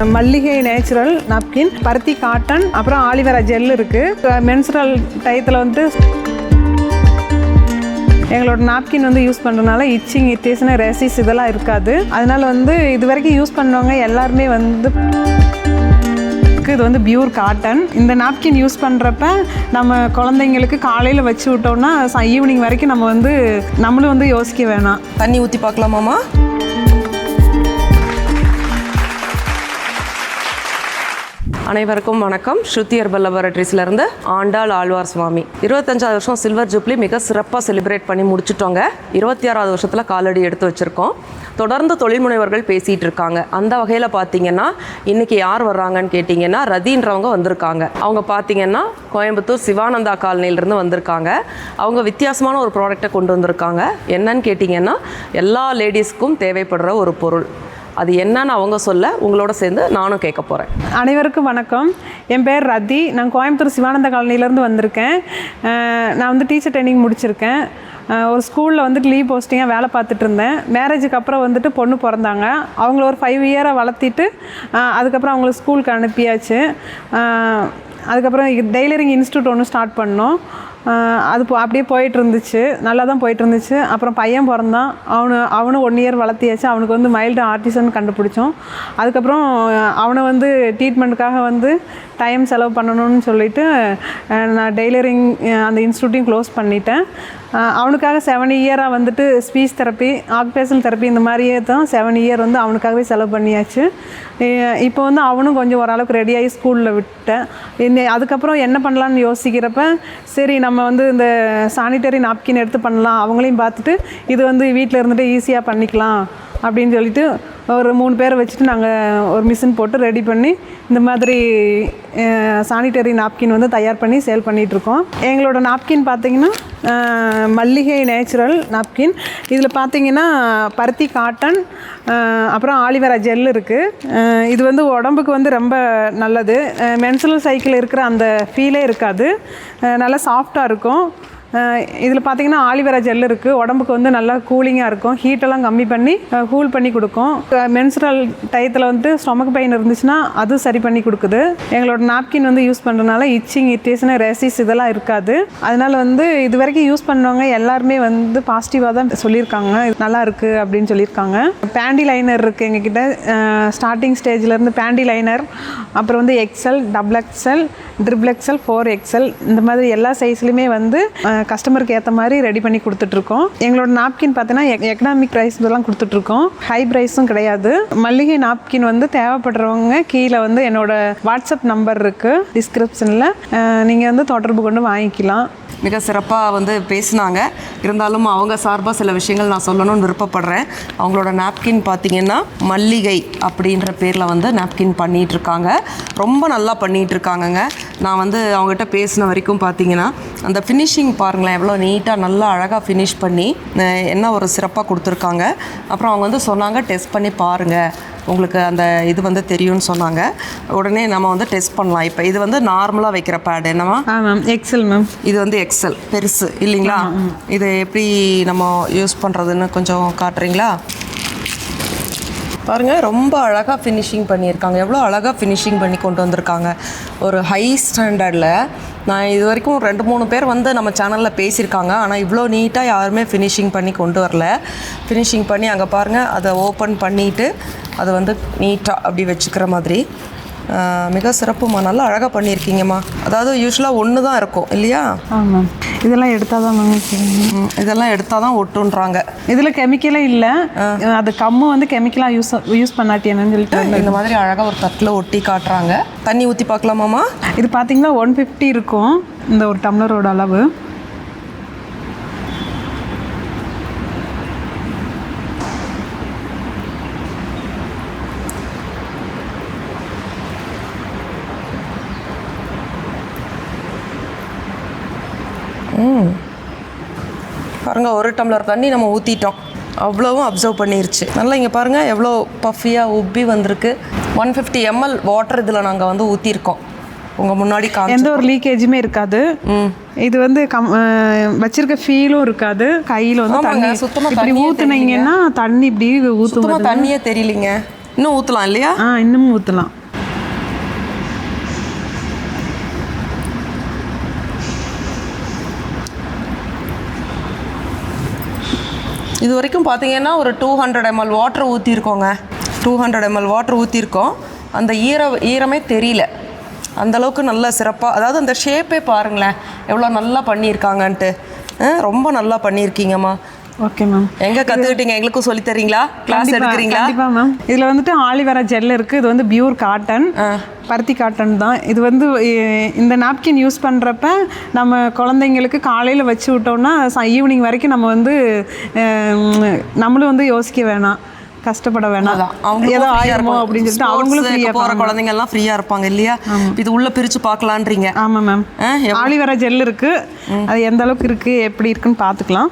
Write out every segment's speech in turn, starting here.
மல்லிகை natural napkin பருத்தி cotton அப்புறம் ஆலிவரா ஜெல் இருக்குது மென்சுரல் டயத்தில் வந்து எங்களோட நாப்கின் வந்து யூஸ் பண்ணுறதுனால இச்சிங் இரிட்டேஷன் ரெசிஸ் இதெல்லாம் இருக்காது. அதனால் வந்து இது வரைக்கும் யூஸ் பண்ணவங்க எல்லாருமே வந்து இது வந்து பியூர் காட்டன் இந்த நாப்கின் யூஸ் பண்ணுறப்ப நம்ம குழந்தைங்களுக்கு காலையில் வச்சு விட்டோம்னா ஈவினிங் வரைக்கும் நம்ம வந்து நம்மளும் வந்து யோசிக்க வேணாம். தண்ணி ஊற்றி பார்க்கலாமாம்மா அனைவருக்கும் வணக்கம். ஸ்ருதி ஹெர்பல் லெபரட்டரிஸ்லேருந்து ஆண்டாள் ஆழ்வார் சுவாமி. இருபத்தஞ்சாவது வருஷம் சில்வர் ஜூப்ளி மிக சிறப்பாக செலிப்ரேட் பண்ணி முடிச்சிட்டோங்க. இருபத்தி ஆறாவது வருஷத்தில் காலடி எடுத்து வச்சுருக்கோம். தொடர்ந்து தொழில் முனைவர்கள் பேசிகிட்டு இருக்காங்க. அந்த வகையில் பார்த்தீங்கன்னா இன்றைக்கி யார் வர்றாங்கன்னு கேட்டிங்கன்னா ரதின்றவங்க வந்திருக்காங்க. அவங்க பார்த்தீங்கன்னா கோயம்புத்தூர் சிவானந்தா காலனியிலேருந்து வந்திருக்காங்க. அவங்க வித்தியாசமான ஒரு ப்ராடக்ட்டை கொண்டு வந்திருக்காங்க. என்னன்னு கேட்டிங்கன்னா எல்லா லேடிஸ்க்கும் தேவைப்படுற ஒரு பொருள். அது என்னன்னு அவங்க சொல்ல உங்களோட சேர்ந்து நானும் கேட்க போகிறேன் அனைவருக்கும் வணக்கம். என் பேர் ரதி. நான் கோயம்புத்தூர் சிவானந்த காலனிலேருந்து வந்திருக்கேன். நான் வந்து டீச்சர் ட்ரைனிங் முடிச்சிருக்கேன். ஒரு ஸ்கூலில் வந்துட்டு லீவ் போஸ்டிங்காக வேலை பார்த்துட்டு இருந்தேன். மேரேஜுக்கு அப்புறம் வந்துட்டு பொண்ணு பிறந்தாங்க. அவங்கள ஒரு ஃபைவ் இயராக வளர்த்திட்டு அதுக்கப்புறம் அவங்கள ஸ்கூலுக்கு அனுப்பியாச்சு. அதுக்கப்புறம் டெய்லரிங் இன்ஸ்டியூட் ஒன்று ஸ்டார்ட் பண்ணோம். அது போ- அப்படியே போயிட்டு இருந்துச்சு நல்லா தான் போயிட்டு இருந்துச்சு அப்புறம் பையன் பிறந்தான். அவனு அவனும் ஒன் இயர் வளர்த்தியாச்சு. அவனுக்கு வந்து மைல்டு ஆர்டிசன் கண்டுபிடிச்சோம். அதுக்கப்புறம் அவனை வந்து ட்ரீட்மெண்ட்டுக்காக வந்து டைம் செலவு பண்ணணும்னு சொல்லிட்டு நான் டெய்லரிங் அந்த இன்ஸ்டியூட்டையும் க்ளோஸ் பண்ணிட்டேன். அவனுக்காக செவன் இயராக வந்துட்டு ஸ்பீச் தெரப்பி ஆக்குபேஷனல் தெரப்பி இந்த மாதிரியே தான் செவன் இயர் வந்து அவனுக்காகவே செலவு பண்ணியாச்சு. இப்போ வந்து அவனும் கொஞ்சம் ஓரளவுக்கு ரெடியாகி ஸ்கூலில் விட்டேன். அதுக்கப்புறம் என்ன பண்ணலான்னு யோசிக்கிறப்ப சரி நம்ம நம்ம வந்து இந்த சானிட்டரி நாப்கின் எடுத்து பண்ணலாம். அவங்களையும் பார்த்துட்டு இது வந்து வீட்டில் இருந்துட்டு ஈஸியாக பண்ணிக்கலாம் அப்படின்னு சொல்லிட்டு ஒரு மூணு பேரை வச்சுட்டு நாங்கள் ஒரு மிஷின் போட்டு ரெடி பண்ணி இந்த மாதிரி சானிட்டரி நாப்கின் வந்து தயார் பண்ணி சேல் பண்ணிகிட்ருக்கோம் எங்களோட நாப்கின் பார்த்திங்கன்னா மல்லிகை நேச்சுரல் நாப்கின் இதில் பார்த்தீங்கன்னா பருத்தி காட்டன் அப்புறம் ஆலிவரா ஜெல் இருக்குது இது வந்து உடம்புக்கு வந்து ரொம்ப நல்லது. மென்சுரல் சைக்கிள் இருக்கிற அந்த ஃபீலே இருக்காது. நல்லா சாஃப்டாக இருக்கும். இதில் பார்த்தீங்கன்னா ஆலிவேரா ஜெல் இருக்குது உடம்புக்கு வந்து நல்லா கூலிங்காக இருக்கும். ஹீட்டெல்லாம் கம்மி பண்ணி கூல் பண்ணி கொடுக்கும். மென்சுரல் டயத்தில் வந்து ஸ்டொமக் பெயின் இருந்துச்சுன்னா அது சரி பண்ணி கொடுக்குது. எங்களோட நாப்கின் வந்து யூஸ் பண்ணுறதுனால இச்சிங் இரிட்டேஷன் ரேசிஸ் இதெல்லாம் இருக்காது. அதனால் வந்து இது வரைக்கும் யூஸ் பண்ணவங்க எல்லாருமே வந்து பாசிட்டிவாக தான் சொல்லியிருக்காங்க. நல்லா இருக்குது அப்படின்னு சொல்லியிருக்காங்க. பேண்டி லைனர் இருக்குது எங்ககிட்ட. ஸ்டார்டிங் ஸ்டேஜ்லேருந்து பேண்டி லைனர் அப்புறம் வந்து XL double XL triple XL four XL இந்த மாதிரி எல்லா சைஸ்லையுமே வந்து கஸ்டமருக்கு ஏற்ற மாதிரி ரெடி பண்ணி கொடுத்துட்ருக்கோம். எங்களோட நாப்கின் பார்த்தீங்கன்னா e-, எக்கனாமிக் ப்ரைஸ் இதெல்லாம் கொடுத்துட்ருக்கோம். ஹை ப்ரைஸும் கிடையாது. மல்லிகை நாப்கின் வந்து தேவைப்படுறவங்க கீழே வந்து என்னோட வாட்ஸ்அப் நம்பர் இருக்குது டிஸ்கிரிப்ஷனில் நீங்கள் வந்து தொடர்பு கொண்டு வாங்கிக்கலாம். மிக சிறப்பாக வந்து பேசினாங்க. இருந்தாலும் அவங்க சார்பாக சில விஷயங்கள் நான் சொல்லணும்னு விருப்பப்படுறேன். அவங்களோட நாப்கின் பார்த்தீங்கன்னா மல்லிகை அப்படின்ற பேரில் வந்து நாப்கின் பண்ணிகிட்டு இருக்காங்க ரொம்ப நல்லா பண்ணிகிட்டு இருக்காங்கங்க நான் வந்து அவங்ககிட்ட பேசின வரைக்கும் பார்த்தீங்கன்னா அந்த ஃபினிஷிங் பாருங்களேன் எவ்வளோ நீட்டாக நல்லா அழகாக ஃபினிஷ் பண்ணி என்ன ஒரு சிறப்பாக கொடுத்துருக்காங்க. அப்புறம் அவங்க வந்து சொன்னாங்க டெஸ்ட் பண்ணி பாருங்கள் உங்களுக்கு அந்த இது வந்து தெரியும்னு சொன்னாங்க. உடனே நம்ம வந்து டெஸ்ட் பண்ணலாம். இப்போ இது வந்து நார்மலாக வைக்கிற பேடு என்னவா மேம் எக்ஸல் மேம் இது வந்து எக்ஸல் பெருசு இல்லைங்களா? இது எப்படி நம்ம யூஸ் பண்ணுறதுன்னு கொஞ்சம் காட்டுறீங்களா? பாருங்கள் ரொம்ப அழகாக ஃபினிஷிங் பண்ணியிருக்காங்க. எவ்வளோ அழகாக ஃபினிஷிங் பண்ணி கொண்டு வந்திருக்காங்க. ஒரு ஹை ஸ்டாண்டர்டில் நான் இது வரைக்கும் ரெண்டு மூணு பேர் வந்து நம்ம சேனலில் பேசியிருக்காங்க. ஆனால் இவ்வளோ நீட்டாக யாருமே ஃபினிஷிங் பண்ணி கொண்டு வரல. ஃபினிஷிங் பண்ணி அங்கே பாருங்கள் அதை ஓப்பன் பண்ணிவிட்டு அதை வந்து நீட்டாக அப்படி வச்சுக்கிற மாதிரி. மிக சிறப்புமா நல்லா அழகாக பண்ணியிருக்கீங்கம்மா. அதாவது யூஸ்வலாக ஒன்று தான் இருக்கும் இல்லையா? ஆமாம் இதெல்லாம் எடுத்தால் தான் மேம் இதெல்லாம் எடுத்தால் தான் ஒட்டுன்றாங்க. இதில் கெமிக்கலே இல்லை. அது கம்மு வந்து கெமிக்கலாக யூஸ் யூஸ் பண்ணாட்டி என்னன்னு சொல்லிட்டு இந்த மாதிரி அழகாக ஒரு தட்டில் ஒட்டி காட்டுறாங்க. தண்ணி ஊற்றி பார்க்கலாமாம்மா? இது பார்த்தீங்கன்னா ஒன் ஃபிஃப்டி இருக்கும் இந்த ஒரு டம்ளரோட அளவு. பாருங்க ஒரு டம்ளர் தண்ணி நம்ம ஊற்றிட்டோம் அவ்வளவும் அப்சர்வ் பண்ணிருச்சு. நல்லா இங்கே பாருங்கள் எவ்வளோ பஃபியாக உப்பி வந்திருக்கு. ஒன் ஃபிஃப்டி எம்எல் வாட்டர் இதில் நாங்கள் வந்து ஊற்றிருக்கோம் உங்கள் முன்னாடி எந்த ஒரு லீக்கேஜுமே இருக்காது. இது வந்து கம் வச்சிருக்க ஃபீலும் இருக்காது. கையில் வந்து தண்ணி சுத்தமா இப்படி தண்ணியே ஊத்துனீங்கன்னா தண்ணி இப்படி ஊற்றும் சுத்தமாக தண்ணியே தெரியலிங்க. இன்னும் ஊற்றலாம் இல்லையா? ஆ இன்னமும் ஊற்றலாம் இது வரைக்கும் பார்த்தீங்கன்னா ஒரு டூ ஹண்ட்ரட் எம்எல் வாட்டர் ஊற்றிருக்கோங்க டூ ஹண்ட்ரட் எம்எல் வாட்டர் ஊற்றிருக்கோம் அந்த ஈர ஈரமே தெரியல. அந்த அளவுக்கு நல்ல சிறப்பாக அதாவது அந்த ஷேப்பே பாருங்களேன். எவ்வளோ நல்லா பண்ணியிருக்காங்கன்ட்டு. ஆ, ரொம்ப நல்லா பண்ணியிருக்கீங்கம்மா. ஓகே மேம் எங்கே கற்றுக்கிட்டீங்க எங்களுக்கும் சொல்லித் தரீங்களா? கிளாஸ் எடுக்கிறீங்களா? கண்டிப்பா மேம் இதுல வந்துட்டு ஆலிவேரா ஜெல் இருக்கு. இது வந்து பியூர் காட்டன் பருத்தி காட்டன் தான். இது வந்து இந்த நாப்கின் யூஸ் பண்றப்ப நம்ம குழந்தைங்களுக்கு காலையில வச்சு விட்டோம்னா ஈவினிங் வரைக்கும் நம்ம வந்து நம்மளும் வந்து யோசிக்க வேணாம். கஷ்டப்பட வேணாம். ஏதோ ஆயிருமோ. அப்படின்னு சொல்லிட்டு அவங்களும் ஃப்ரீயா போற குழந்தைங்க எல்லாம் ஃப்ரீயா இருப்பாங்க இல்லையா? இது உள்ள பிரிச்சு பார்க்கலான்றீங்க. ஆமா மேம் ஆலிவேரா ஜெல் இருக்கு. அது எந்த அளவுக்கு இருக்கு எப்படி இருக்குன்னு பார்த்துக்கலாம்.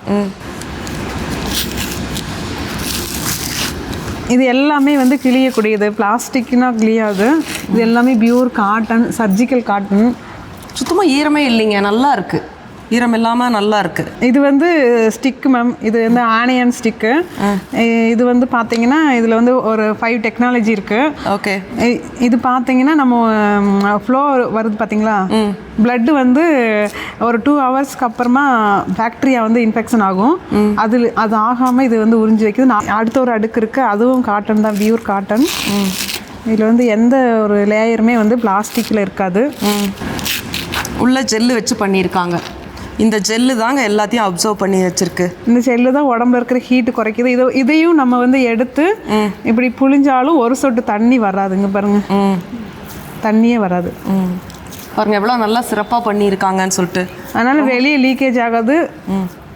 இது எல்லாமே வந்து கிளியக்கூடியது. பிளாஸ்டிக்னா கிளியாது. இது எல்லாமே பியூர் காட்டன் சர்ஜிக்கல் காட்டன் சுத்தமாக ஈரமே இல்லைங்க. நல்லா இருக்குது ஈரம் இல்லாம நல்லா இருக்கு. இது வந்து ஸ்டிக் மேம். இது வந்து ஆனியன் ஸ்டிக்கு. இது வந்து பார்த்தீங்கன்னா இதில் வந்து ஒரு ஃபைவ் டெக்னாலஜி இருக்குது ஓகே. இது பார்த்தீங்கன்னா நம்ம ஃப்ளோ வருது பார்த்தீங்களா blood வந்து ஒரு டூ ஹவர்ஸ்க்கு அப்புறமா பாக்டீரியா வந்து இன்ஃபெக்ஷன் ஆகும். அது அது ஆகாமல் இது வந்து உறிஞ்சி வைக்குது. அடுத்த ஒரு அடுக்கு இருக்குது அதுவும் காட்டன் தான் பியூர் காட்டன் இதில் வந்து எந்த ஒரு லேயருமே வந்து பிளாஸ்டிக்கில் இருக்காது. உள்ள ஜெல்லு வச்சு பண்ணியிருக்காங்க. இந்த ஜெல்லு தாங்க எல்லாத்தையும் அப்சர்வ் பண்ணி வச்சிருக்கு. இந்த செல்லு தான் உடம்புல இருக்கிற ஹீட்டு குறைக்குது. இது இதையும் நம்ம வந்து எடுத்து இப்படி புழிஞ்சாலும் ஒரு சொட்டு தண்ணி வராதுங்க பாருங்க. தண்ணியே வராது. ம். பாருங்க எவ்வளோ நல்லா சிறப்பாக பண்ணியிருக்காங்கன்னு சொல்லிட்டு. அதனால வெளியே லீக்கேஜ் ஆகாது.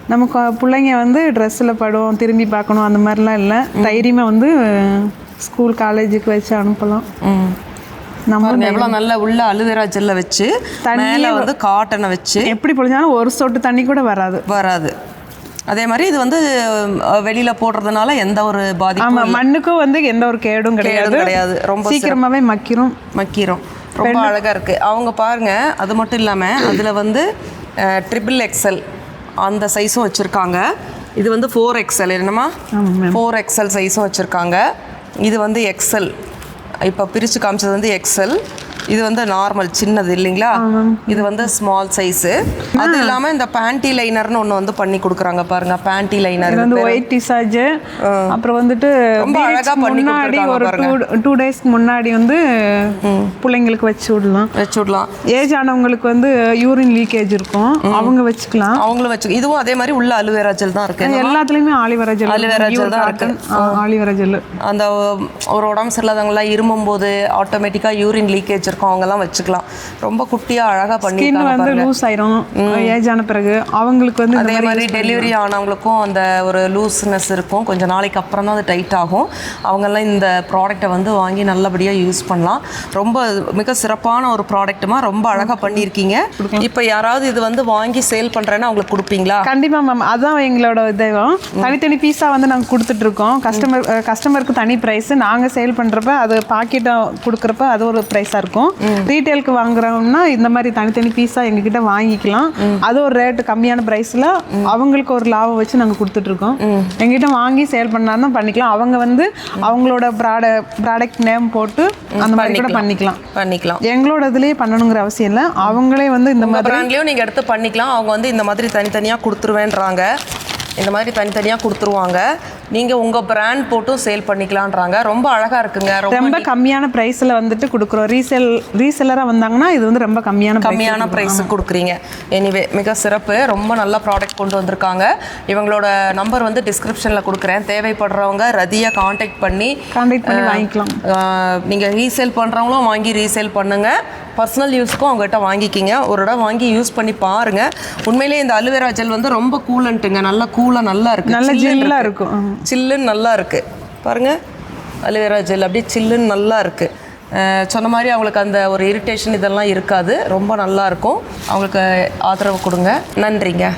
நமக்கு பிள்ளைங்க வந்து ட்ரெஸ்ஸில் படும் திரும்பி பார்க்கணும் அந்த மாதிரிலாம் இல்லை. தைரியமாக வந்து ஸ்கூல் காலேஜுக்கு வச்சு அனுப்பலாம். ம். நம்ம எவ்வளோ நல்ல உள்ள அலுவேரா ஜெல்லை வச்சு மேலே வந்து காட்டனை வச்சு எப்படி பொழிஞ்சாலும் ஒரு சொட்டு தண்ணி கூட வராது. வராது. அதே மாதிரி இது வந்து வெளியில போடுறதுனால எந்த ஒரு பாதிப்பும் மண்ணுக்கும் வந்து எந்த ஒரு கேடும் கிடையாது. கிடையாது. ரொம்ப சீக்கிரமாகவே மக்கிரும். மக்கிரும். ரொம்ப அழகா இருக்கு. அவங்க பாருங்க அது மட்டும் இல்லாம அதுல வந்து ட்ரிபிள் எக்ஸல் அந்த சைஸும் வச்சிருக்காங்க. இது வந்து ஃபோர் எக்ஸல் என்னமா ஃபோர் எக்ஸல் சைஸும் வச்சிருக்காங்க. இது வந்து எக்ஸல் இப்போ பிரித்து காமிச்சது வந்து எக்ஸல் இது வந்து நார்மல் சின்னது இல்லைங்களா? இது வந்து ஸ்மால் சைஸு அது இல்லாம இந்த பேண்டி லைனர்னு ஒன்று வந்து பண்ணி கொடுக்குறாங்க பாருங்க பேண்டி லைனர் வந்து ஒயிட் டிசார்ஜ் அப்புறம் வந்துட்டு ரொம்ப அழகா periods பண்ணி முன்னாடி ஒரு டூ டேஸ்க்கு முன்னாடி வந்து பிள்ளைங்களுக்கு வச்சு விடலாம். வச்சு விடலாம். ஏஜ் ஆனவங்களுக்கு வந்து யூரின் லீக்கேஜ் இருக்கும். அவங்க வச்சுக்கலாம். அவங்களும் வச்சு இதுவும் அதே மாதிரி உள்ள அலுவேரா ஜெல் தான் இருக்கு. எல்லாத்துலயுமே ஆலிவரா ஜெல் Aloe gel தான் இருக்கு. ஆலிவரா ஜெல் அந்த ஒரு உடம்பு சரியில்லாதவங்களாம் இருமும் போது ஆட்டோமேட்டிக்காக யூரின் லீக்கேஜ் இருக்கும் அவங்கெல்லாம் வச்சுக்கலாம். ரொம்ப குட்டியாக அழகாக வந்து பாருங்க. லூஸ் ஆயிரும். ஏஜ் ஆன பிறகு அவங்களுக்கு வந்து அதே மாதிரி டெலிவரி ஆனவங்களுக்கும் அந்த ஒரு லூஸ்னஸ் இருக்கும். கொஞ்சம் நாளைக்கு அப்புறம் தான் அது டைட் ஆகும். அவங்கெல்லாம் இந்த ப்ராடக்ட்டை வந்து வாங்கி நல்லபடியாக யூஸ் பண்ணலாம். ரொம்ப மிக சிறப்பான ஒரு ப்ராடக்ட்டுமா ரொம்ப அழகாக பண்ணியிருக்கீங்க. இப்போ யாராவது இது வந்து வாங்கி சேல் பண்ணுறேன்னா அவங்களுக்கு கொடுப்பீங்களா? கண்டிப்பா மேம் அதான் எங்களோட தெய்வம். தனித்தனி பீஸா வந்து நாங்க கொடுத்துட்டு இருக்கோம். கஸ்டமர் கஸ்டமருக்கு தனி பிரைஸ் நாங்க சேல் பண்றப்ப அது பாக்கெட்டா கொடுக்குறப்ப அது ஒரு ப்ரைஸா இருக்கும். ரீட்டைலுக்கு வாங்குறோம்னா இந்த மாதிரி தனித்தனி பீஸா எங்ககிட்ட வாங்கிக்கலாம். அது ஒரு ரேட்டு கம்மியான பிரைஸ்ல அவங்களுக்கு ஒரு லாபம் வச்சு நாங்க கொடுத்துட்டு இருக்கோம் எங்ககிட்ட வாங்கி சேல் பண்ணாலும் பண்ணிக்கலாம். அவங்க வந்து அவங்களோட ப்ராடக்ட் ப்ராடக்ட் நேம் போட்டு அந்த மாதிரி கூட பண்ணிக்கலாம். பண்ணிக்கலாம். எங்களோட இதுலயே பண்ணணுங்கிற அவசியம் இல்லை. அவங்களே வந்து இந்த மாதிரி பிராண்ட்லேயும் நீங்கள் எடுத்து பண்ணிக்கலாம். அவங்க வந்து இந்த மாதிரி தனித்தனியாக கொடுத்துருவேன்றாங்க. இந்த மாதிரி தனித்தனியாக கொடுத்துருவாங்க. நீங்கள் உங்கள் பிராண்ட் போட்டும் சேல் பண்ணிக்கலான்றாங்க ரொம்ப அழகாக இருக்குங்க. ரொம்ப கம்மியான பிரைஸ்ல வந்துட்டு கொடுக்குறோம். ரீசேல் ரீசெல்லராக வந்தாங்கன்னா இது வந்து ரொம்ப கம்மியான கம்மியான ப்ரைஸுக்கு கொடுக்குறீங்க. எனிவே மிக சிறப்பு. ரொம்ப நல்ல ப்ராடக்ட் கொண்டு வந்திருக்காங்க. இவங்களோட நம்பர் வந்து டிஸ்கிரிப்ஷனில் கொடுக்குறேன். தேவைப்படுறவங்க ரதியை காண்டாக்ட் பண்ணி கான்டாக்ட் பண்ணி வாங்கிக்கலாம். நீங்கள் ரீசேல் பண்ணுறவங்களும் வாங்கி ரீசேல் பண்ணுங்கள் பர்சனல் யூஸ்க்கும் அவங்ககிட்ட வாங்கிக்கிங்க. ஒரு இடம் வாங்கி யூஸ் பண்ணி பாருங்கள் உண்மையிலேயே இந்த அலுவேரா ஜெல் வந்து ரொம்ப கூலண்ட்டுங்க நல்லா கூலாக நல்லா இருக்கு. நல்ல சில்லுன்னு ஜெல்லா இருக்கு. இருக்கும். சில்லுன்னு நல்லா இருக்குது பாருங்கள் அலுவேரா ஜெல் அப்படியே சில்லுன்னு நல்லா இருக்குது சொன்ன மாதிரி அவங்களுக்கு அந்த ஒரு இரிட்டேஷன் இதெல்லாம் இருக்காது. ரொம்ப நல்லா இருக்கும். அவங்களுக்கு ஆதரவு கொடுங்க. நன்றிங்க.